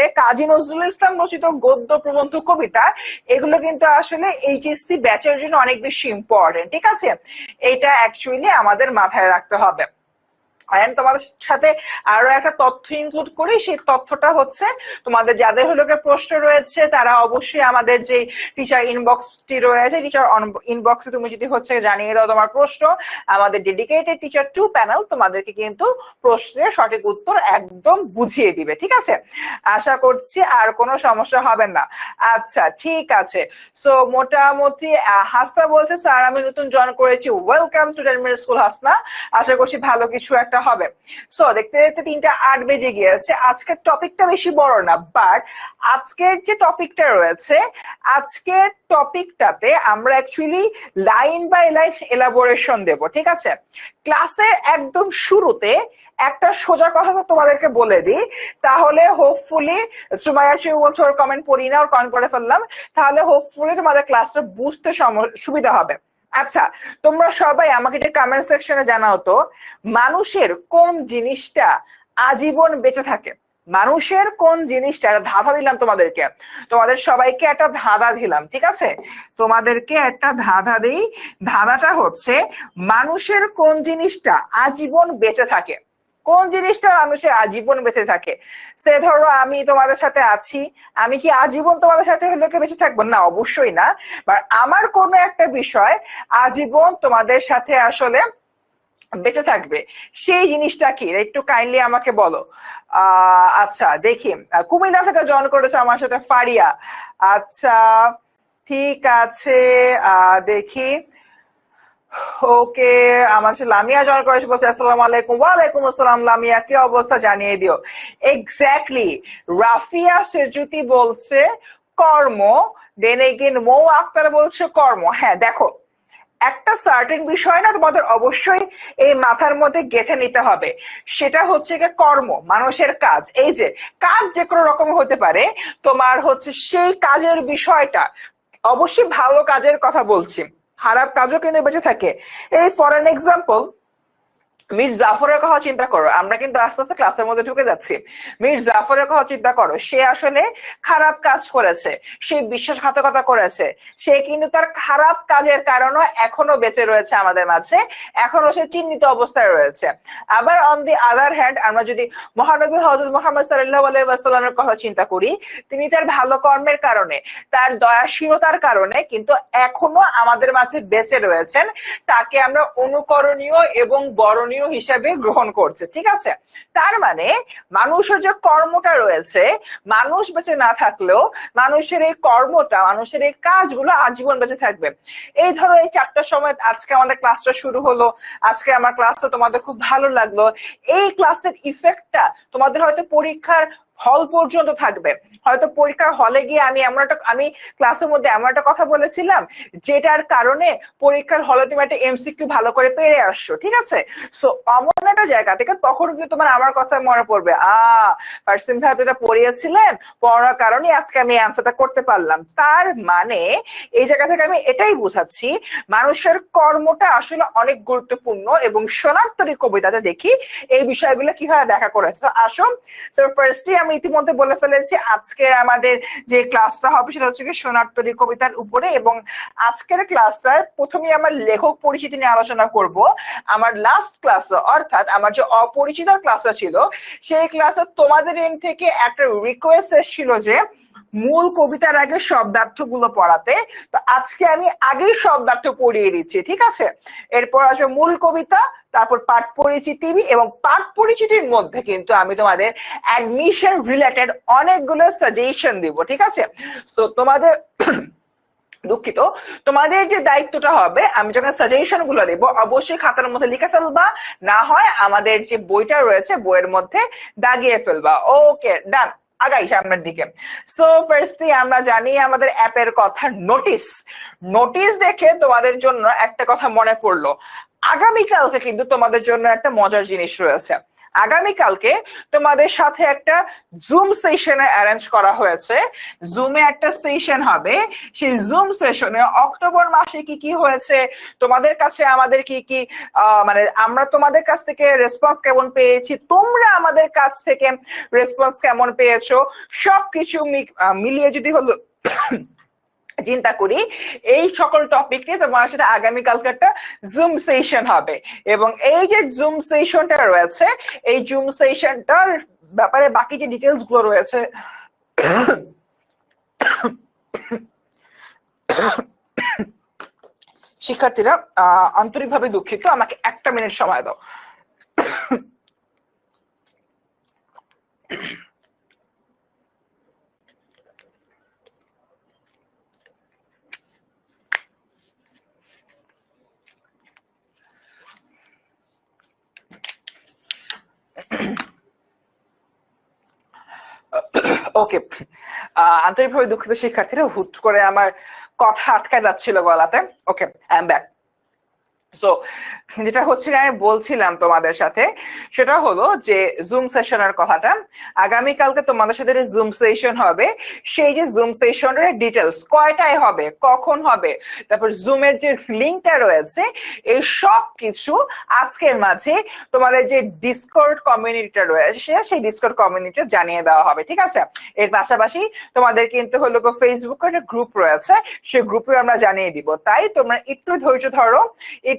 সাথে কাজী নজরুল ইসলাম রচিত গদ্য প্রবন্ধ কবিতা, এগুলো কিন্তু আসলে এইচএসসি ব্যাচের জন্য অনেক বেশি ইম্পর্টেন্ট ঠিক আছে? এটা অ্যাকচুয়ালি আমাদের মাথায় রাখতে হবে। And তোমাদের সাথে আরও একটা তথ্য ইনক্লুড করি। সেই তথ্যটা হচ্ছে, তোমাদের যাদের হলো প্রশ্ন রয়েছে, তারা অবশ্যই আমাদের যে টিচার ইনবক্সটি রয়েছে টিচার ইনবক্সে তুমি যদি হচ্ছে জানিয়ে দাও তোমার প্রশ্ন, আমাদের ডেডিকেটেড টিচার টু প্যানেল তোমাদেরকে কিন্তু প্রশ্নের সঠিক উত্তর একদম বুঝিয়ে দিবে, ঠিক আছে? আশা করছি আর কোনো সমস্যা হবে না। আচ্ছা ঠিক আছে। সো মোটামুটি হাসনা বলছে, স্যার, আমি নতুন জয়েন করেছি। Welcome to ten minute school Hasna. আশা করছি ভালো কিছু একটা হবে। সো দেখতে দেখতে তিনটা আট বেজে গিয়েছে। আজকের টপিকটা বেশি বড় না বাট আজকের যে টপিকটা রয়েছে, আজকের টপিকটাতে আমরা actually line by line elaboration দেব, ঠিক আছে? ক্লাসের একদম শুরুতে একটা সোজা কথা তো তোমাদেরকে বলে দিই, তাহলে হোপফুলি সুমাইয়া শিব বলছে ওর কমেন্ট পড়ি না ওর কমেন্ট পড়ে ফেললাম, তাহলে হোপফুলি তোমাদের ক্লাসটা বুঝতে সুবিধা হবে। আচ্ছা তোমরা সবাই আমাকে যে কমেন্ট সেকশনে জানাও তো, মানুষের কোন জিনিসটা আজীবন বেঁচে থাকে? মানুষের কোন জিনিসটা? একটা ধাঁধা দিলাম তোমাদেরকে। তোমাদের সবাইকে একটা ধাঁধা দিলাম, ঠিক আছে? তোমাদেরকে একটা ধাঁধা দিই। ধাঁধাটা হচ্ছে, মানুষের কোন জিনিসটা আজীবন বেঁচে থাকে? কোন জিনিসটা মানুষের আজীবন বেঁচে থাকে? সে ধরো আমি তোমাদের সাথে আছি, আমি কি আজীবন তোমাদের সাথে হলে বেঁচে থাকব? না, অবশ্যই না। বাট আমার কোনো একটা বিষয় আজীবন তোমাদের সাথে আসলে বেঁচে থাকবে। সেই জিনিসটা কি? একটু কাইন্ডলি আমাকে বলো। আচ্ছা দেখি। কুমিল্লা থেকে জয়েন করেছে আমার সাথে ফারিয়া। আচ্ছা ঠিক আছে। আহ, দেখি। ওকে, আমার লামিয়া জয়েন করেছে বলছে আসসালামু আলাইকুম। ওয়ালাইকুম আসসালাম, লামিয়া, কি অবস্থা জানিয়ে দিও। এক্স্যাক্টলি রাফিয়া সেজুতি বলছে কর্ম দেন এগেন মৌ আক্তার বলছে কর্ম। হ্যাঁ দেখো, একটা সার্টেন বিষয় না, তোমাদের অবশ্যই এই মাথার মধ্যে গেঁথে নিতে হবে। সেটা হচ্ছে গিয়ে কর্ম, মানুষের কাজ। এই যে, কাজ যে কোনো রকম হতে পারে, তোমার হচ্ছে সেই কাজের বিষয়টা। অবশ্যই ভালো কাজের কথা বলছি। খারাপ কাজও কিন্তু বেঁচে থাকে। এই ফর অ্যান এক্সাম্পল মীর জাফরের কথা চিন্তা করো, আমরা কিন্তু আস্তে আস্তে ক্লাসের মধ্যে ঢুকে যাচ্ছি। মীর জাফরের কথা চিন্তা করো, সে আসলে খারাপ কাজ করেছে, সে বিশ্বাসঘাতকতা করেছে, সে কিন্তু তার খারাপ কাজের কারণে এখনও বেঁচে রয়েছে আমাদের মাঝে, এখনও সে চিহ্নিত অবস্থায় রয়েছে। আবার অন দি আদার হ্যান্ড আমরা যদি মহানবী হজরত মোহাম্মদ সাল্লাহ আলাইসাল্লামের কথা চিন্তা করি, তিনি তার ভালো কর্মের কারণে, তার দয়াশীলতার কারণে কিন্তু এখনও আমাদের মাঝে বেঁচে রয়েছেন। তাকে আমরা অনুকরণীয় এবং বরণীয় হিসাবে গ্রহণ করছে, ঠিক আছে? তার মানে মানুষের যে কর্মটা রয়েছে, মানুষ বেঁচে না থাকলেও মানুষের এই কর্মটা, মানুষের এই কাজগুলো আজীবন বেঁচে থাকবে। এই ধরো এই চারটার সময় আজকে আমাদের ক্লাসটা শুরু হলো, আজকে আমার ক্লাসটা তোমাদের খুব ভালো লাগল। এই ক্লাসের ইফেক্টটা তোমাদের হয়তো পরীক্ষার হল পর্যন্ত থাকবে। হয়তো পরীক্ষার হলে গিয়ে আমি এমন একটা, আমি ক্লাসের মধ্যে এমন একটা কথা বলেছিলাম, যেটার কারণে পরীক্ষার হলে তুমি একটা এমসিকিউ ভালো করে পেরে আসছো, ঠিক আছে? সো অমন একটা জায়গা থেকে তখন কিন্তু তোমার আমার কথা মনে পড়বে, আ, ফার্সিম ভাই তো এটা পড়িয়েছিলেন, পড়ার কারণে আজকে আমি অ্যান্সারটা করতে পারলাম। তার মানে এই জায়গা থেকে আমি এটাই বুঝাচ্ছি, মানুষের কর্মটা আসলে অনেক গুরুত্বপূর্ণ এবং সোনাত্তরী কবিতাতে দেখি এই বিষয়গুলো কীভাবে দেখা করেছে। তো আসো সো ফার্স্টলি আমি ইতিমধ্যে বলে ফেলেছি, আজকে আমাদের যে ক্লাসটা হবে সেটা হচ্ছে কি সোনার্তরী কবিতার উপরে এবং আজকের ক্লাসটার প্রথমে আমার লেখক পরিচিতি নিয়ে আলোচনা করব। আমার লাস্ট ক্লাস অর্থাৎ আমার যে অপরিচিত ক্লাসটা ছিল, সেই ক্লাসে তোমাদের এন্ড থেকে একটা রিকোয়েস্ট এসেছিল যে মূল কবিতার আগে শব্দার্থগুলো পড়াতে। তো আজকে আমি আগেই শব্দার্থ পড়িয়ে দিচ্ছি ঠিক আছে? এরপর আসবে মূল কবিতা, তারপর পাঠ পরিচিতি এবং পাঠ পরিচিতির মধ্যে কিন্তু আমি তোমাদের অ্যাডমিশন রিলেটেড অনেকগুলো সাজেশন দিব, ঠিক আছে? তো তোমাদের দুঃখিত। তোমাদের যে দায়িত্বটা হবে, আমি যখন সাজেশনগুলো দেবো, অবশ্যই খাতার মধ্যে লিখে ফেলবা। না হয় আমাদের যে বইটা রয়েছে, বইয়ের মধ্যে দাগিয়ে ফেলবা। ওকে ডান আগাই সামনের দিকে। সো ফার্স্টলি আমরা জানি আমাদের অ্যাপের কথা নোটিস নোটিস দেখে তোমাদের জন্য একটা কথা মনে পড়ল। আগামীকালকে কিন্তু তোমাদের জন্য একটা মজার জিনিস রয়েছে। আগামীকালকে তোমাদের সাথে একটা জুম সেশনে অ্যারেঞ্জ করা হয়েছে। জুমে একটা সেশন হবে। সেই জুম সেশনে অক্টোবর মাসে কি কি হয়েছে? তোমাদের কাছে আমাদের কি কি মানে আমরা তোমাদের কাছ থেকে রেসপন্স কেমন পেয়েছি? তোমরা আমাদের কাছ থেকে রেসপন্স কেমন পেয়েছ? সবকিছু মিলিয়ে যদি হলো চিন্তা করি, এই সকল টপিক নিয়ে তোমার সাথে আগামীকালকে একটা জুম সেশন হবে। এবং এই যে জুম সেশনটা রয়েছে, এই জুম সেশনটার ব্যাপারে বাকি যে ডিটেলসগুলো রয়েছে, শিক্ষার্থীরা আন্তরিকভাবে দুঃখিত, আমাকে একটা মিনিট সময় দাও। ওকে আন্তরিকভাবে দুঃখিত শিক্ষার্থীরা, হুট করে আমার কথা আটকায় যাচ্ছিল গলাতে। Okay I am back so যেটা হচ্ছে আমি বলছিলাম তোমাদের সাথে, সেটা হলো যে জুম সেশনের কথাটা। আগামীকালকে তোমাদের সাথে জুম সেশন হবে, সেই যে জুম সেশনের ডিটেলস কয়টায় হবে, কখন হবে, তারপর জুমের যে লিঙ্কটা রয়েছে, এই সব কিছু আজকের মাঝে তোমাদের যে ডিসকর্ড কমিউনিটিটা রয়েছে সেই ডিসকর্ড কমিউনিটি জানিয়ে দেওয়া হবে, ঠিক আছে? এর পাশাপাশি তোমাদের কিন্তু হলো ফেসবুকে একটা গ্রুপ রয়েছে সেই গ্রুপে আমরা জানিয়ে দিব। তাই তোমরা একটু ধৈর্য ধরো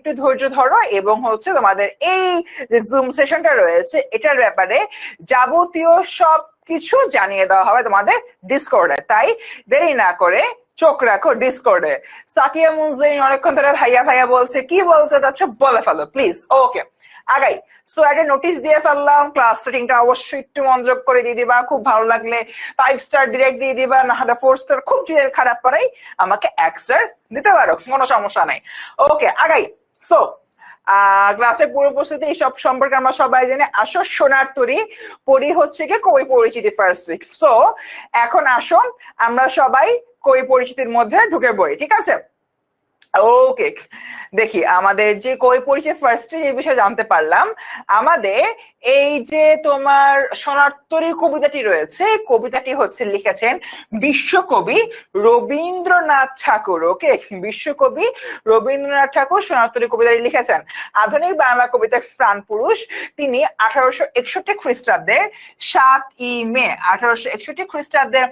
একটু ধৈর্য ধরো এবং হচ্ছে তোমাদের এই যে জুম সেশনটা রয়েছে, এটার ব্যাপারে যাবতীয় সব কিছু জানিয়ে দেওয়া হবে তোমাদের ডিসকর্ডে তাই দেরি না করে চোখ রাখো ডিসকর্ডে সাকিয়া মুনজিন অনেকক্ষণ ধরে ভাইয়া ভাইয়া বলছে, কি বলতে চাচ্ছ বলে ফেলো প্লিজ ওকে আগাই সো একটা নোটিশ দিয়ে ফেললাম ক্লাস সেটিংটা অবশ্যই একটু মনোযোগ করে দিয়ে দিবা, খুব ভালো লাগলে ফাইভ স্টার ডিরেক্ট দিয়ে দিবা, না হলে ফোর স্টার খুব খারাপ পারাই আমাকে এক স্টার দিতে পারো, কোনো সমস্যা নাই। ওকে আগাই সো ক্লাসের পূর্ব প্রস্তুতি এইসব সম্পর্কে আমরা সবাই জানি। আসো, সোনার তরি। পড়ি হচ্ছে কি কবি পরিচিতি ফার্স্ট উইক সো এখন আসো আমরা সবাই কবি পরিচিতির মধ্যে ঢুকে পড়ি, ঠিক আছে? ওকে দেখি, আমাদের যে কই পরিচয় ফার্স্টে যে বিষয়ে জানতে পারলাম। আমাদের এই যে তোমার সোনার্তরী কবিতাটি রয়েছে, কবিতাটি হচ্ছে লিখেছেন বিশ্বকবি রবীন্দ্রনাথ ঠাকুর, ওকে? বিশ্বকবি রবীন্দ্রনাথ ঠাকুর সোনার্তরী কবিতাটি লিখেছেন। আধুনিক বাংলা কবিতার প্রাণ পুরুষ, তিনি আঠারোশো একষট্টি খ্রিস্টাব্দের সাত ই মে, আঠারোশো একষট্টি খ্রিস্টাব্দের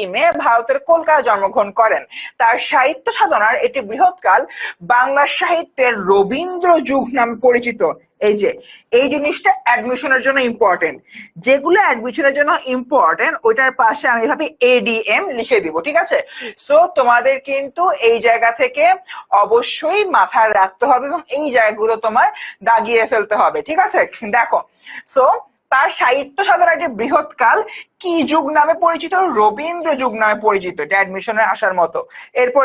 ই মে ভারতের কলকাতা জন্মগ্রহণ করেন। তার সাহিত্য সাধনার এটি বৃহৎকাল বাংলা সাহিত্যের রবীন্দ্র যুগ নামে পরিচিত। এই যে, এই জিনিসটা অ্যাডমিশনের জন্য ইম্পর্টেন্ট যেগুলো অ্যাডমিশনের জন্য ইম্পর্টেন্ট ওইটার পাশে আমি ভাবি এডিএম লিখে দিব, ঠিক আছে? সো তোমাদের কিন্তু এই জায়গা থেকে অবশ্যই মাথায় রাখতে হবে এবং এই জায়গাগুলো তোমার দাগিয়ে ফেলতে হবে, ঠিক আছে? দেখো সো তার সাহিত্য সাধনার একটি বৃহৎকাল কি যুগ নামে পরিচিত? রবীন্দ্র যুগ নামে পরিচিত, এটা অ্যাডমিশনে আসার মতো। এরপর